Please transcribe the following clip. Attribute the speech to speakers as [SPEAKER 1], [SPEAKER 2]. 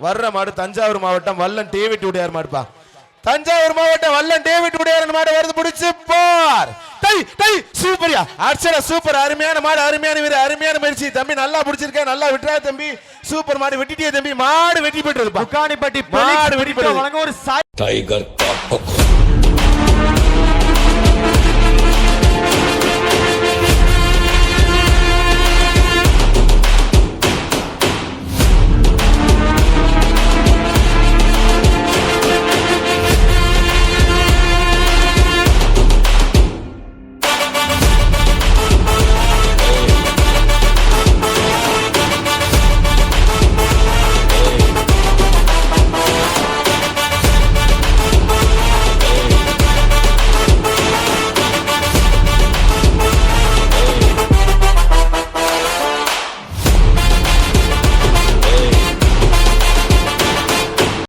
[SPEAKER 1] வர்ற மாடு தஞ்சாவூர் மாவட்டம் வல்லன் டேவிட் உடையார் மாடுப்பா தஞ்சாவூர் மாவட்டம் வல்லன் டேவிட் உடையார் மாடு வருது பிடிச்சு போர். டை டை சூப்பர்யா. அர்ச்சனா சூப்பர் அருமையான மாடு அருமையான வீர அருமையான முயற்சி தம்பி நல்லா பிடிச்சிருக்க நல்லா விட்டுறா தம்பி. சூப்பர் மாடு வெட்டிட்டியே தம்பி. மாடு வெட்டி போயிட்டு இருப்பா மாடு வெட்டி
[SPEAKER 2] பெலிக்ஸ் ஒரு
[SPEAKER 3] டைகர்